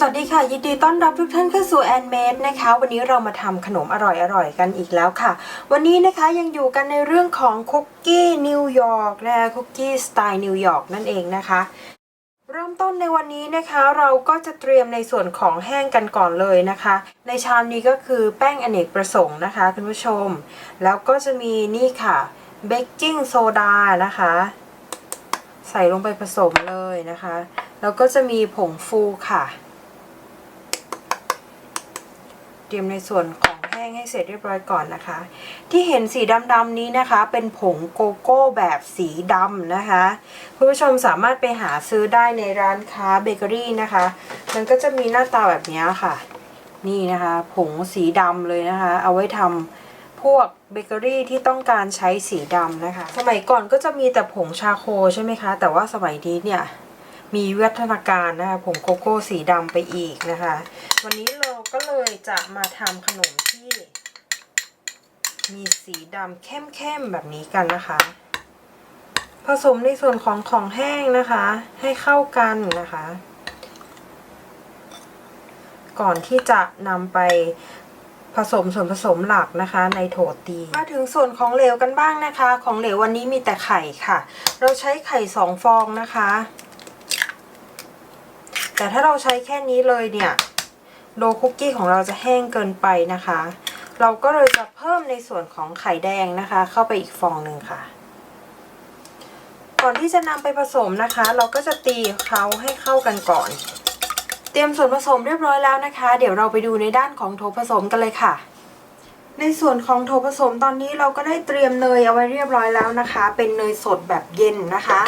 สวัสดีค่ะ ยินดีต้อนรับทุกท่านเข้าสู่แอนเมดนะคะ วันนี้เรามาทำขนมอร่อยๆกันอีกแล้วค่ะ วันนี้นะคะยังอยู่กันในเรื่องของคุกกี้นิวยอร์กนะคะคุกกี้สไตล์นิวยอร์กนั่นเองนะคะ เริ่มต้นในวันนี้นะคะเราก็จะเตรียมในส่วนของแห้งกันก่อนเลยนะคะ ในชามนี้ก็คือแป้งอเนกประสงค์นะคะคุณผู้ชม แล้วก็จะมีนี่ค่ะเบกกิ้งโซดานะคะ ใส่ลงไปผสมเลยนะคะ แล้วก็จะมีผงฟูค่ะ เตรียมในส่วนของแห้งให้เสร็จเรียบร้อยก่อนนะคะ ที่เห็นสีดำๆนี้นะคะ เป็นผงโกโก้แบบสีดำนะคะคุณผู้ชมสามารถไปหาซื้อได้ในร้านค้าเบเกอรี่นะคะ มันก็จะมีหน้าตาแบบนี้ค่ะ นี่นะคะ ผงสีดำเลยนะคะ เอาไว้ทำพวกเบเกอรี่ที่ต้องการใช้สีดำนะคะ สมัยก่อนก็จะมีแต่ผงชาโคใช่ไหมคะ แต่ว่าสมัยนี้เนี่ย มีวิวัฒนาการนะคะผงโกโก้สีดำไปอีกนะคะ วันนี้เราก็เลยจะมาทำขนมที่ มีสีดำเข้มๆแบบนี้กันนะคะ ผสมในส่วนของของแห้งนะคะ ให้เข้ากันนะคะ ก่อนที่จะนำไปผสมส่วนผสมหลักนะคะ ในโถตีมาถึงส่วนของเหลวกันบ้างนะคะ ของเหลววันนี้มีแต่ไข่ค่ะ เราใช้ไข่สองฟองนะคะ แต่ถ้าเราใช้แค่นี้เลยเนี่ยโดคุกกี้ของเราจะแห้งเกินไปนะคะ เราก็เลยจะเพิ่มในส่วนของไข่แดงนะคะ เข้าไปอีกฟองหนึ่งค่ะ ก่อนที่จะนำไปผสมนะคะ เราก็จะตีเขาให้เข้ากันก่อน เตรียมส่วนผสมเรียบร้อยแล้วนะคะ เดี๋ยวเราไปดูในด้านของโถผสมกันเลยค่ะ ในส่วนของโถผสมตอนนี้เราก็ได้เตรียมเนยเอาไว้เรียบร้อยแล้วนะคะ เป็นเนยสดแบบเย็นนะคะ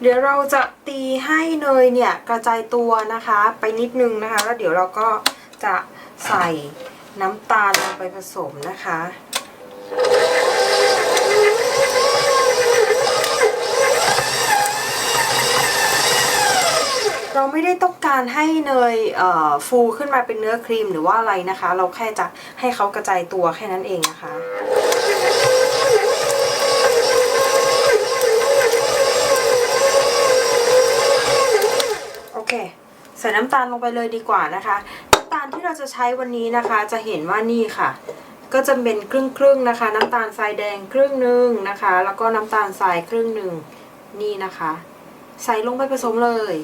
เดี๋ยวเราจะตีให้เนยเนี่ยกระจายตัวนะคะ ไปนิดนึงนะคะ แล้วเดี๋ยวเราก็จะใส่น้ำตาลลงไปผสมนะคะ เราไม่ได้ต้องการให้เนยเฟูขึ้นมาเป็นเนื้อครีมหรือว่าอะไรนะคะ เราแค่จะให้เขากระจายตัวแค่นั้นเองนะคะโอเคใส่น้ำตาลลงไปเลยดีกว่านะคะน้ำตาลที่เราจะใช้วันนี้นะคะ จะเห็นว่านี่ค่ะ ก็จะเป็นครึ่งครึ่งๆนะคะ น้ำตาลทรายแดงครึ่งหนึ่งนะคะ แล้วก็น้ำตาลทรายครึ่งหนึ่งนี่นะคะ ใส่ลงไปผสมเลย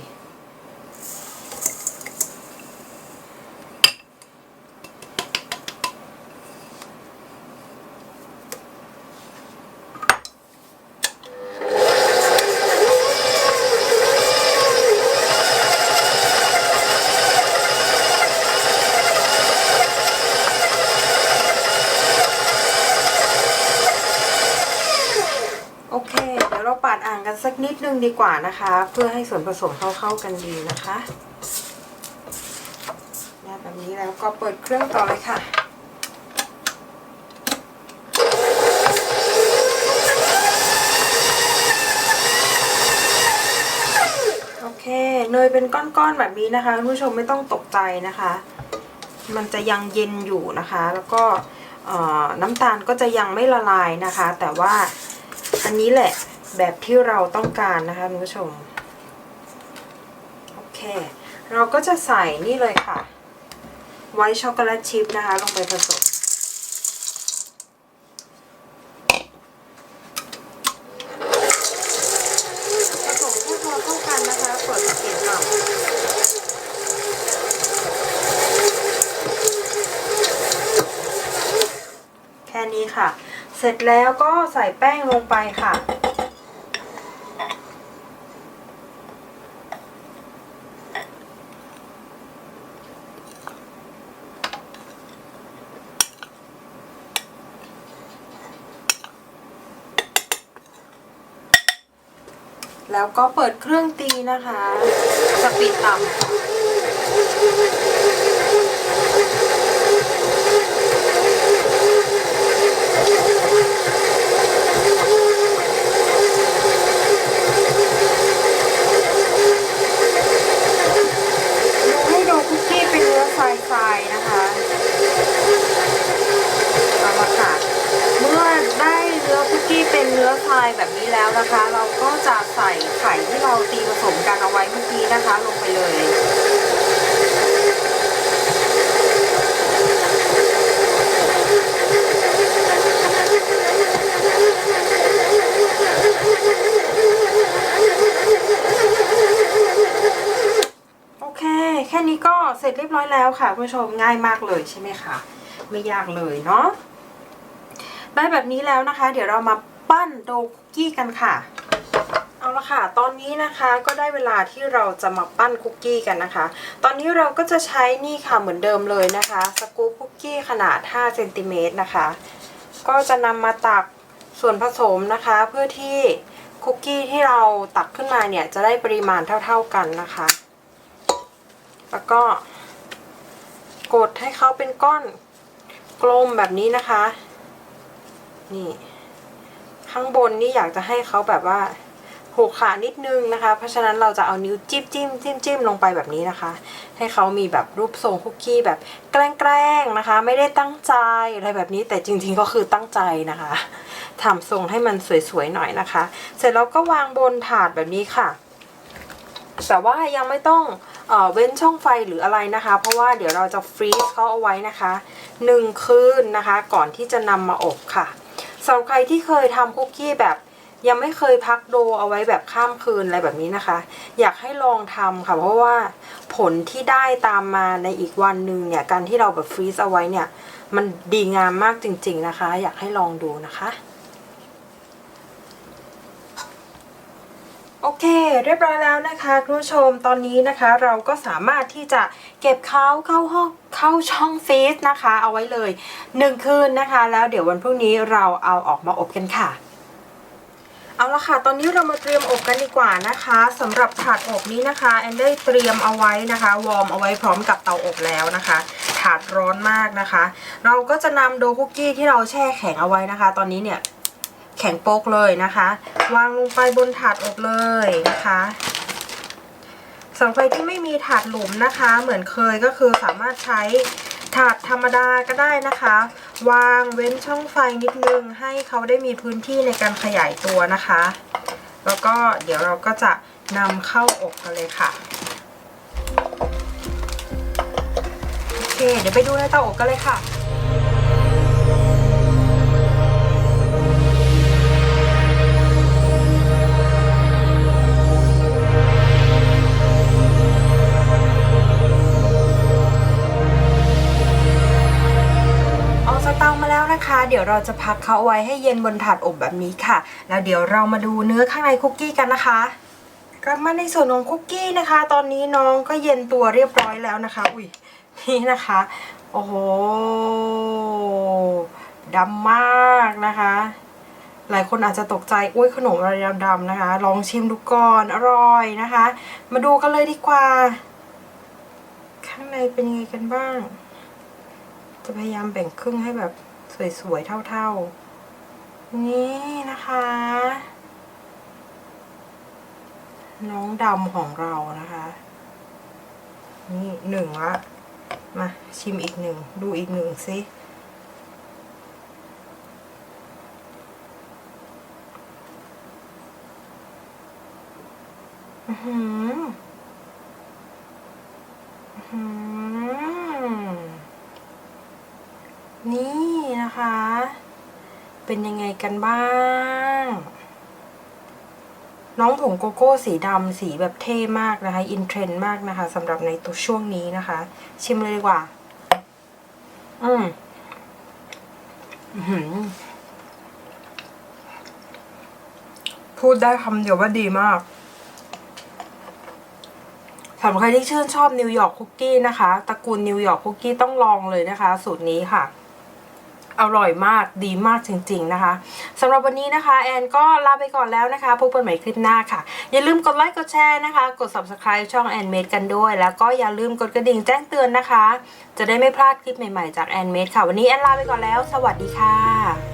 โอเค เดี๋ยวเรางกันสักนิดนึงดีกว่านะคะ เพื่อให้ส่วนผสมเข้าเข้ากันดีนะคะได้แบบนี้แล้วก็เปิดเครื่องต่อเลยค่ะโอเคเนยเป็นก้อนๆแบบนี้นะคะคุณผู้ชมไม่ต้องตกใจนะคะ มันจะยังเย็นอยู่นะคะ แล้วก็น้ำตาลก็จะยังไม่ละลายนะคะ แต่ว่าอันนี้แหละ แบบที่เราต้องการนะคะคุณผู้ชม โอเค เราก็จะใส่นี่เลยค่ะ ไวท์ช็อกโกแลตชิพนะคะ ลงไปผสม ผสมให้พอเข้ากันนะคะเปิดเสียงต่ำแค่นี้ค่ะ เสร็จแล้วก็ใส่แป้งลงไปค่ะ แล้วก็เปิดเครื่องตีนะคะสปีดต่ำ เมื่อกี้นะคะ ลงไปเลย โอเค แค่นี้ก็เสร็จเรียบร้อยแล้วค่ะคุณผู้ชมง่ายมากเลยใช่ไหมคะไม่ยากเลยเนาะได้แบบนี้แล้วนะคะ เดี๋ยวเรามาปั้นโดคุกกี้กันค่ะ ละค่ะ ตอนนี้นะคะก็ได้เวลาที่เราจะมาปั้นคุกกี้กันนะคะ ตอนนี้เราก็จะใช้นี่ค่ะเหมือนเดิมเลยนะคะ สกู๊ปคุกกี้ขนาด5เซนติเมตรนะคะ ก็จะนำมาตักส่วนผสมนะคะ เพื่อที่คุกกี้ที่เราตักขึ้นมาเนี่ยจะได้ปริมาณเท่า ๆกันนะคะ แล้วก็กดให้เขาเป็นก้อนกลมแบบนี้นะคะ นี่ ข้างบนนี่อยากจะให้เขาแบบว่า หูขานิดนึงนะคะ เพราะฉะนั้นเราจะเอานิ้วจิ้มจิ้มจิ้มจิ้มลงไปแบบนี้นะคะ ให้เขามีแบบรูปทรงคุกกี้แบบแกล้งๆนะคะ ไม่ได้ตั้งใจอะไรแบบนี้แต่จริงๆก็คือตั้งใจนะคะทำทรงให้มันสวยๆหน่อยนะคะ เสร็จแล้วก็วางบนถาดแบบนี้ค่ะ แต่ว่ายังไม่ต้องเอเว้นช่องไฟหรืออะไรนะคะ เพราะว่าเดี๋ยวเราจะฟรีซเขาเอาไว้นะคะหนึ่งคืนนะคะ ก่อนที่จะนำมาอบค่ะสำหรับใครที่เคยทำคุกกี้แบบ ยังไม่เคยพักโดเอาไว้แบบข้ามคืนอะไรแบบนี้นะคะ อยากให้ลองทำค่ะเพราะว่าผลที่ได้ตามมาในอีกวันหนึ่งเนี่ยการที่เราแบบฟรีซเอาไว้เนี่ยมันดีงามมากจริง ๆนะคะ อยากให้ลองดูนะคะโอเค เรียบร้อยแล้วนะคะคุณผู้ชมตอนนี้นะคะเราก็สามารถที่จะเก็บเขาเข้าห้องเข้าช่องฟรีซนะคะ เอาไว้เลยหนึ่งคืนนะคะ แล้วเดี๋ยววันพรุ่งนี้เราเอาออกมาอบกันค่ะ เอาละค่ะ ตอนนี้เรามาเตรียมอบกันดีกว่านะคะสำหรับถาดอบนี้นะคะแอนได้เตรียมเอาไว้นะคะ วอร์มเอาไว้พร้อมกับเตาอบแล้วนะคะ ถาดร้อนมากนะคะ เราก็จะนำโดคุกกี้ที่เราแช่แข็งเอาไว้นะคะ ตอนนี้เนี่ยแข็งโป๊กเลยนะคะ วางลงไปบนถาดอบเลยนะคะสำหรับใครที่ไม่มีถาดหลุมนะคะ เหมือนเคยก็คือสามารถใช้ถาดธรรมดาก็ได้นะคะ วางเว้นช่องไฟนิดนึงให้เขาได้มีพื้นที่ในการขยายตัวนะคะ แล้วก็เดี๋ยวเราก็จะนำเข้าอบกันเลยค่ะ โอเค เดี๋ยวไปดูในเตาอบกันเลยค่ะ นะคะ เดี๋ยวเราจะพักเขาเอาไว้ให้เย็นบนถาดอบแบบนี้ค่ะ แล้วเดี๋ยวเรามาดูเนื้อข้างในคุกกี้กันนะคะ กลับมาในส่วนของคุกกี้นะคะ ตอนนี้น้องก็เย็นตัวเรียบร้อยแล้วนะคะ อุ้ยนี่นะคะ โอ้โหดำมากนะคะ หลายคนอาจจะตกใจ อุ้ยขนมอะไรดำๆนะคะ ลองชิมดูก่อน อร่อยนะคะ มาดูกันเลยดีกว่า ข้างในเป็นยังไงกันบ้าง จะพยายามแบ่งครึ่งให้แบบ สวยๆ เท่าๆ นี่นะคะ น้องดำของเรานะคะ นี่หนึ่งละ มาชิมอีกหนึ่ง ดูอีกหนึ่งสิอือหืออือหือนี่ เป็นยังไงกันบ้าง น้องผงโกโก้สีดำสีแบบเท่มากนะคะ อินเทรนด์มากนะคะสำหรับในตัวช่วงนี้นะคะ ชิมเลยดีกว่า อืมอื้อหือพูดได้คำเดียวว่าดีมากสำหรับใครที่ชื่นชอบนิวยอร์กคุกกี้นะคะตระกูลนิวยอร์กคุกกี้ต้องลองเลยนะคะ สูตรนี้ค่ะ อร่อยมากดีมากจริง ๆนะคะสำหรับวันนี้นะคะ แอนก็ลาไปก่อนแล้วนะคะพบกันใหม่คลิปหน้าค่ะ อย่าลืมกดไลค์กดแชร์นะคะ กด subscribe ช่องแอนเมดกันด้วย แล้วก็อย่าลืมกดกระดิ่งแจ้งเตือนนะคะ จะได้ไม่พลาดคลิปใหม่ๆจากแอนเมดค่ะ วันนี้แอนลาไปก่อนแล้ว สวัสดีค่ะ